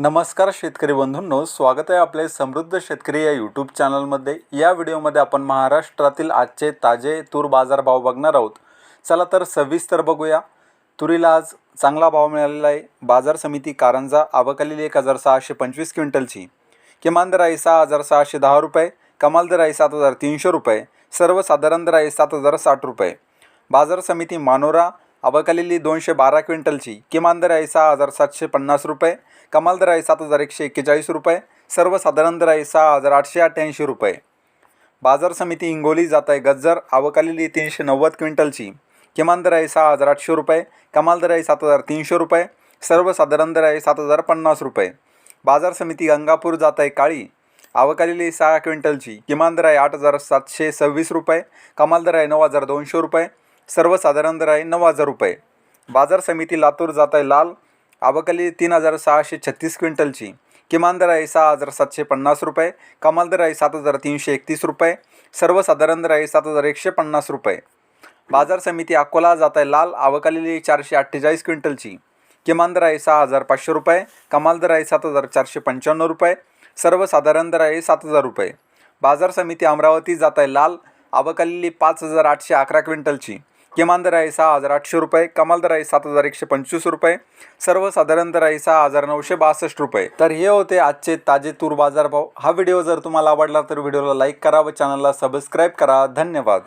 नमस्कार शेतकरी बंधूंनो स्वागत आहे आपले समृद्ध शेतकरी या यूट्यूब चॅनलमध्ये या व्हिडिओमध्ये आपण महाराष्ट्रातील आजचे ताजे तूर बाजारभाव बघणार आहोत. चला तर सविस्तर बघूया. तुरीला आज चांगला भाव मिळालेला आहे. बाजार समिती कारंजा आवकालील एक हजार सहाशे पंचवीस क्विंटलची. किमान दर आहे सहा हजार सहाशे दहा रुपये कमाल दर आहे सात हजार तीनशे रुपये सर्वसाधारण दर आहे सात हजार साठ रुपये. बाजार समिती मानोरा अवकालेली दोनशे बारा क्विंटलची किमान दर आहे सहा हजार सातशे पन्नास रुपये कमाल दर आहे सात हजार एकशे एक्केचाळीस रुपये सर्वसाधारण दर आहे सहा हजार आठशे अठ्ठ्याऐंशी रुपये. बाजार समिती हिंगोली जात आहे गज्जर आवकालेली तीनशे नव्वद क्विंटलची किमान दर आहे सहा हजार आठशे रुपये कमाल दर आहे सात हजार तीनशे रुपये सर्वसाधारण दर आहे सात हजार पन्नास रुपये. बाजार समिती गंगापूर जात आहे काळी आवकालेली सहा क्विंटलची किमान दर आहे आठ हजार सातशे सव्वीस रुपये कमाल दर आहे नऊ हजार दोनशे रुपये सर्वसाधारण दर आहे नऊ हजार रुपये. बाजार समिती लातूर जात आहे लाल. आवकाली तीन हजार सहाशे छत्तीस क्विंटलची. किमान दर आहे सहा हजार सातशे पन्नास रुपये. कमाल दर आहे सात हजार तीनशे एकतीस रुपये. सर्वसाधारण दर आहे सात हजार एकशे पन्नास रुपये. बाजार समिती अकोला जात आहे लाल. आवकालेली चारशे अठ्ठेचाळीस क्विंटलची. किमान दर आहे सहा हजार पाचशे रुपये. कमाल दर आहे सात हजार चारशे पंच्याण्णव रुपये. सर्वसाधारण दर आहे सात हजार रुपये. बाजार समिती अमरावती जात आहे लाल. आवकालेली पाच हजार आठशे अकरा क्विंटलची. किमान दर आहे सहा हजार आठशे रुपये कमाल दर आहे सात हजार एकशे पंचवीस रुपये सर्वसाधारण दर आहे सहा हजार नऊशे बासष्ट रुपये. तर हे होते आजचे ताजे तूर बाजारभाव. हा व्हिडिओ जर तुम्हाला आवडला तर व्हिडिओला लाईक करा व चॅनलला सबस्क्राईब करा. धन्यवाद.